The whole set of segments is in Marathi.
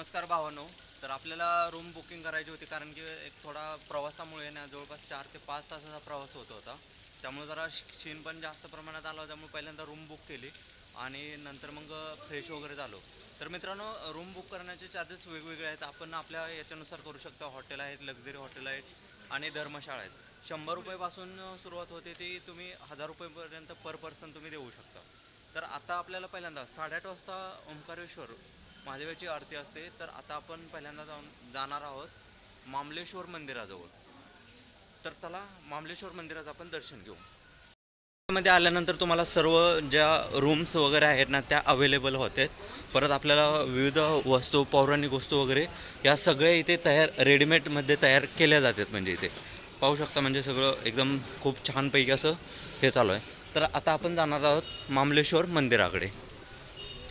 नमस्कार भावानो. तर आपल्याला रूम बुकिंग करायची होती कारण की एक थोडा प्रवासामुळे ना जवळपास चार ते पाच तासाचा प्रवास होत होता. त्यामुळे जरा शीण पण जास्त प्रमाणात आला त्यामुळे पहिल्यांदा रूम बुक केली आणि नंतर मग फ्रेश वगैरे झालो. तर मित्रांनो रूम बुक करण्याचे चार्जेस वेगवेगळे आहेत. आपण आपल्या याच्यानुसार करू शकता. हॉटेल आहेत लक्झरी हॉटेल आहेत आणि धर्मशाळा आहेत. शंभर रुपयेपासून सुरुवात होते ती तुम्ही हजार रुपयेपर्यंत पर पर्सन तुम्ही देऊ शकता. तर आता आपल्याला पहिल्यांदा साडेआठ वाजता ओंकारेश्वर महादेवाची आरती असते. तर आता आपण पहिल्यांदा जाऊन जाणार आहोत मामलेश्वर मंदिराजवळ. तर चला मामलेश्वर मंदिराचं आपण दर्शन घेऊ. मध्ये आल्यानंतर तुम्हाला सर्व ज्या रूम्स वगैरे आहेत ना त्या अवेलेबल होते परत आपल्याला विविध वस्तू पौराणिक वस्तू वगैरे या सगळ्या इथे तयार रेडीमेडमध्ये तयार केल्या जातात म्हणजे इथे. पाहू शकता म्हणजे सगळं एकदम खूप छानपैकी असं हे चालू आहे. तर आता आपण जाणार आहोत मामलेश्वर मंदिराकडे.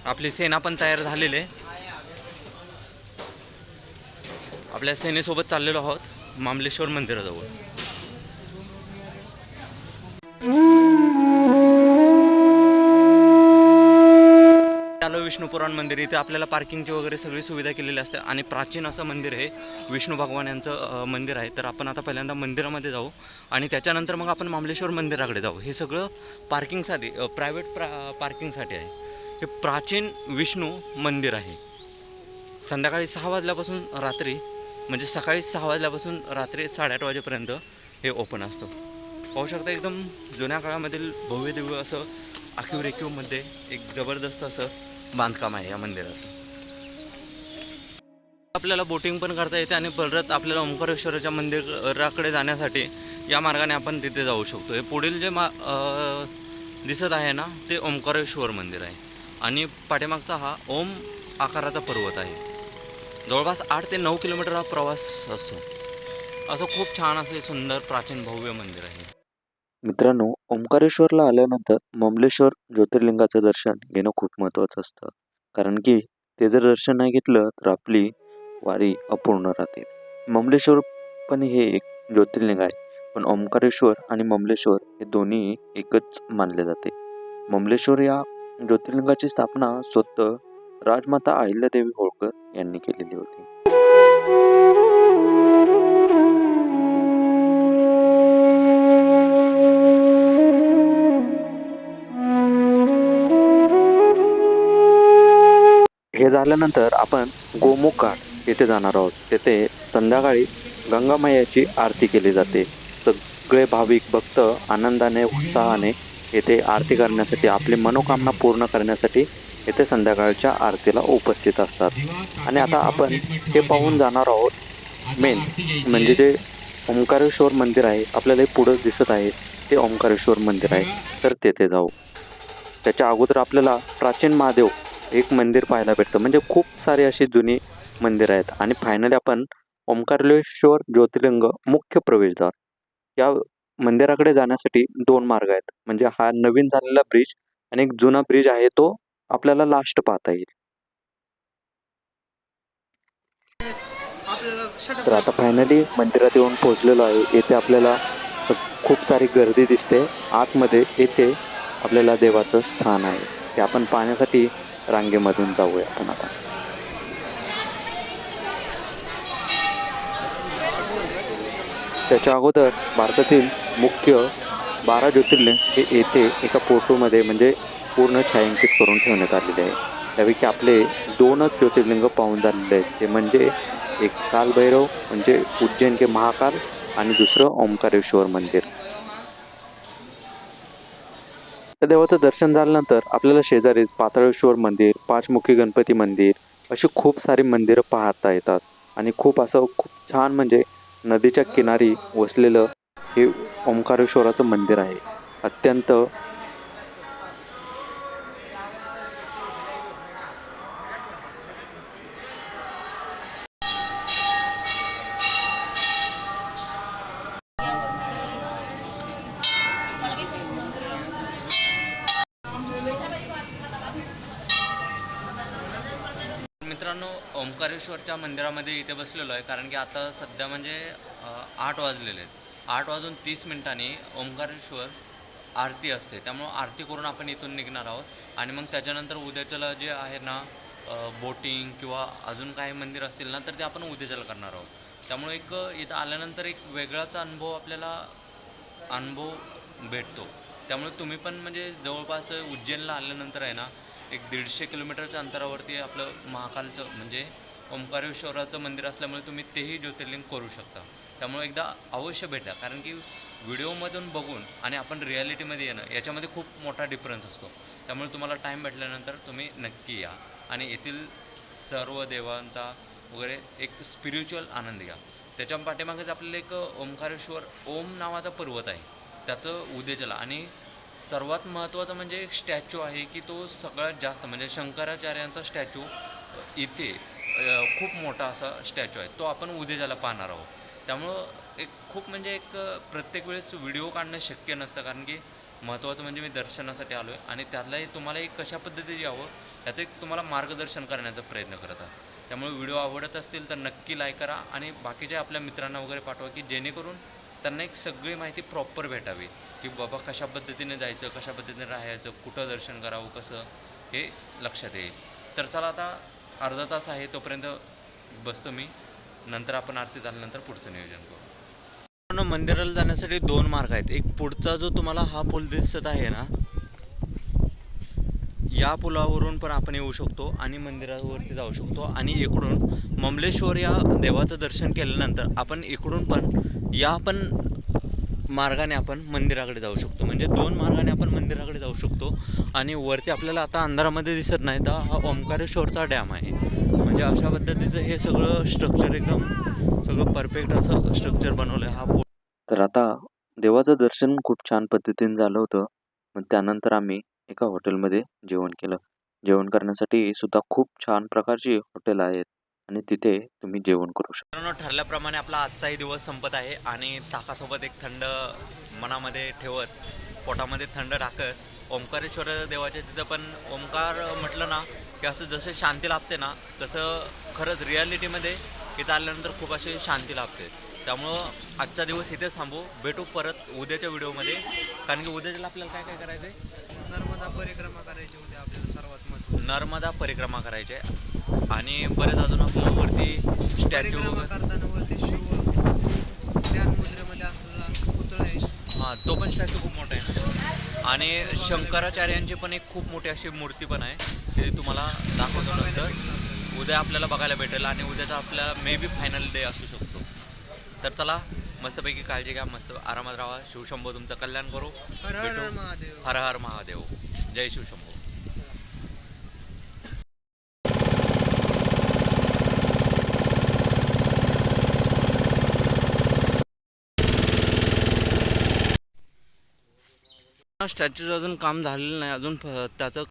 आपली सेना पण तयार झालेली आहे. आपल्या सेनेसोबत चाललेलो आहोत मामलेश्वर मंदिराजवळ. आलो विष्णू पुराण मंदिर इथे आपल्याला पार्किंगची वगैरे सगळी सुविधा केलेली असते आणि प्राचीन असं मंदिर आहे विष्णू भगवान यांचं मंदिर आहे. तर आपण आता पहिल्यांदा मंदिरामध्ये जाऊ आणि त्याच्यानंतर मग आपण मामलेश्वर मंदिराकडे जाऊ. हे सगळं पार्किंगसाठी प्रायव्हेट प्रा पार्किंगसाठी आहे. हे प्राचीन विष्णू मंदिर आहे. संध्याकाळी सहा वाजल्यापासून रात्री म्हणजे सकाळी सहा वाजल्यापासून रात्री साडेआठ वाजेपर्यंत हे ओपन असतं. पाहू शकता एकदम जुन्या काळामधील भव्य दिव्य असं आखीव रेखीवमध्ये एक जबरदस्त असं बांधकाम आहे या मंदिराचं. आपल्याला बोटिंग पण करता येते आणि परत आपल्याला ओंकारेश्वराच्या मंदिराकडे जाण्यासाठी या मार्गाने आपण तिथे जाऊ शकतो. हे पुढील जे मा दिसत आहे ना ते ओंकारेश्वर मंदिर आहे. आणि पाठीमागचा हा ओम आकाराचा पर्वत आहे. जवळपास आठ ते नऊ किलोमीटर हा प्रवास असतो. असं खूप छान असे सुंदर प्राचीन भव्य मंदिर आहे. मित्रांनो ओंकारेश्वरला आल्यानंतर ममलेश्वर ज्योतिर्लिंगाचं दर्शन घेणं खूप महत्त्वाचं असतं. कारण की ते जर दर्शन नाही घेतलं तर आपली वारी अपूर्ण राहते. ममलेश्वर पण हे एक ज्योतिर्लिंग आहे. पण ओंकारेश्वर आणि ममलेश्वर हे दोन्ही एकच मानले जाते. ममलेश्वर या ज्योतिर्लिंगाची स्थापना स्वतः. राजमाता अहिल्यादेवी होळकर यांनी केलेली होती. हे झाल्यानंतर आपण गोमुख घाट येथे जाणार आहोत. तेथे संध्याकाळी गंगामायाची आरती केली जाते. सगळे भाविक भक्त आनंदाने उत्साहाने येथे आरती करण्यासाठी आपली मनोकामना पूर्ण करण्यासाठी येथे संध्याकाळच्या आरतीला उपस्थित असतात. आणि आता आपण हे पाहून जाणार आहोत मेन म्हणजे जे ओंकारेश्वर मंदिर आहे आपल्याला हे पुढं दिसत आहे ते ओंकारेश्वर मंदिर आहे. तर तेथे जाऊ. त्याच्या अगोदर आपल्याला प्राचीन महादेव एक मंदिर पाहायला भेटतं. म्हणजे खूप सारे अशी जुनी मंदिर आहेत. आणि फायनली आपण ओंकारेश्वर ज्योतिर्लिंग मुख्य प्रवेशद्वार. या मंदिराकडे जाण्यासाठी दोन मार्ग आहेत. म्हणजे हा नवीन झालेला ब्रिज आणि एक जुना ब्रिज आहे तो आपल्याला लास्ट पाहता येईल. तर आता फायनली मंदिरात येऊन पोहोचलेलो आहे. येथे आपल्याला खूप सारी गर्दी दिसते. आतमध्ये येथे आपल्याला देवाचं स्थान आहे. ते आपण पाहण्यासाठी रांगेमधून जाऊया आपण आता. त्याच्या अगोदर भारतातील मुख्य बारा ज्योतिर्लिंग हे येथे एका फोटोमध्ये म्हणजे पूर्ण छायांकित करून ठेवण्यात आलेले आहे. त्यापैकी आपले दोनच ज्योतिर्लिंग पाहून झालेले आहेत. ते म्हणजे एक कालभैरव म्हणजे उज्जैन के महाकाल आणि दुसरं ओंकारेश्वर मंदिर. त्या देवाचं दर्शन झाल्यानंतर आपल्याला शेजारीच पाताळेश्वर मंदिर पाचमुखी गणपती मंदिर अशी खूप सारी मंदिरं पाहता येतात. आणि खूप असं खूप छान म्हणजे नदीच्या किनारी वसलेलं हे ओंकारेश्वराचं मंदिर आहे. अत्यंत मित्रांनो ओंकारेश्वरच्या मंदिरामध्ये इथे बसलेलो आहे कारण की आता सध्या म्हणजे आठ वाजलेले आहेत. आठ वाजून तीस मिनिटांनी ओंकारेश्वर आरती असते. त्यामुळं आरती करून आपण इथून निघणार आहोत. आणि मग त्याच्यानंतर उद्याच्याला जे आहे ना बोटिंग किंवा अजून काही मंदिर असतील ना तर ते आपण उद्याच्याला करणार आहोत. त्यामुळे एक इथं आल्यानंतर एक वेगळाच अनुभव आपल्याला अनुभव भेटतो. त्यामुळे तुम्ही पण म्हणजे जवळपास उज्जैनला आल्यानंतर आहे ना एक दीडशे किलोमीटरच्या अंतरावरती आपलं महाकालचं म्हणजे ओंकारेश्वराचं मंदिर असल्यामुळे तुम्ही तेही ज्योतिर्लिंग करू शकता. त्यामुळे एकदा अवश्य भेटा. कारण की व्हिडिओमधून बघून आणि आपण रियालिटीमध्ये येणं याच्यामध्ये खूप मोठा डिफरन्स असतो. त्यामुळे तुम्हाला टाईम भेटल्यानंतर तुम्ही नक्की या. आणि येथील सर्व देवांचा वगैरे एक स्पिरिच्युअल आनंद घ्या. त्याच्या पाठीमागेच आपल्याला एक ओंकारेश्वर ओम नावाचा पर्वत आहे. त्याचं उद्याच्याला आणि सर्वात महत्त्वाचं म्हणजे एक स्टॅच्यू आहे की तो सगळ्यात जास्त म्हणजे शंकराचार्यांचा स्टॅच्यू इथे खूप मोठा असा स्टॅच्यू आहे. तो आपण उद्याच्याला पाहणार आहोत. त्यामुळं एक खूप म्हणजे एक प्रत्येक वेळेस व्हिडिओ काढणं शक्य नसतं. कारण की महत्त्वाचं म्हणजे मी दर्शनासाठी आलो आहे आणि त्यातलाही तुम्हाला एक कशा पद्धतीने यावं याचं एक तुम्हाला मार्गदर्शन करण्याचा प्रयत्न करत आहे त्यामुळे व्हिडिओ आवडत असतील तर नक्की लाईक करा आणि बाकीच्या आपल्या मित्रांना वगैरे पाठवा की जेणेकरून त्यांना एक सगळी माहिती प्रॉपर भेटावी की बाबा कशा पद्धतीने जायचं कशा पद्धतीने राहायचं कुठं दर्शन करावं कसं हे लक्षात येईल. तर चला आता अर्धा तास आहे तोपर्यंत बसतो मी. नंतर आपण आरती झाल्यानंतर पुढचं नियोजन करू. मंदिराला जाण्यासाठी दोन मार्ग आहेत. एक पुढचा जो तुम्हाला हा पूल दिसत आहे ना या पुलावरून पण आपण येऊ शकतो आणि मंदिरावरती जाऊ शकतो. आणि इकडून ममलेश्वर या देवाचं दर्शन केल्यानंतर आपण इकडून पण या पण मार्गाने आपण मंदिराकडे जाऊ शकतो. म्हणजे दोन मार्गाने आपण मंदिराकडे जाऊ शकतो. आणि वरती आपल्याला आता अंधारामध्ये दिसत नाही तर हा ओंकारेश्वरचा डॅम आहे. म्हणजे अशा पद्धतीचं हे सगळं स्ट्रक्चर एकदम सगळं परफेक्ट असं स्ट्रक्चर बनवलं आहे हा पूल तर आता देवाचं दर्शन खूप छान पद्धतीने झालं होतं. मग त्यानंतर आम्ही एका हॉटेलमध्ये जेवण केलं. जेवण करण्यासाठी सुद्धा खूप छान प्रकारची हॉटेल आहेत. आणि तिथे तुम्ही जेवण करू शकता ठरल्याप्रमाणे आपला आजचाही दिवस संपत आहे. आणि ताकासोबत एक थंड मनामध्ये ठेवत पोटामध्ये थंड टाकत ओंकारेश्वर देवाच्या तिथं पण ओंकार म्हटलं ना की असं जसं शांती लाभते ना तसं खरंच रियालिटीमध्ये इथं आल्यानंतर खूप अशी शांती लाभते. त्यामुळं आजचा दिवस इथेच थांबू. भेटू परत उद्याच्या व्हिडिओमध्ये. कारण की उद्याच्याला आपल्याला काय काय करायचं आहे नर्मदा परिक्रमा करायची उद्या आपल्याला सर्वात महत्त्वाचं. नर्मदा परिक्रमा करायची आहे. आणि बरेच अजून आपल्याला वरती स्टॅच्यू करताना वरती शिव ध्यान मुद्रेमध्ये असलेला पुतळा. आहे हां तो पण स्टॅच्यू खूप मोठा आहे ना. आणि शंकराचार्यांची पण एक खूप मोठी अशी मूर्ती पण आहे ती तुम्हाला दाखवतो नंतर. उद्या आपल्याला बघायला भेटेल आणि उद्याचा आपला मे बी फायनल डे असू शकतो. तर चला मस्तपैकी काळजी घ्या मस्त आरामात राहा. शिवशंभो तुमचं कल्याण करू. हर हर. महादेव. हर हर महादेव. जय शिवशंभो. स्टॅच्यूचं अजून काम झालेलं नाही. अजून त्याचं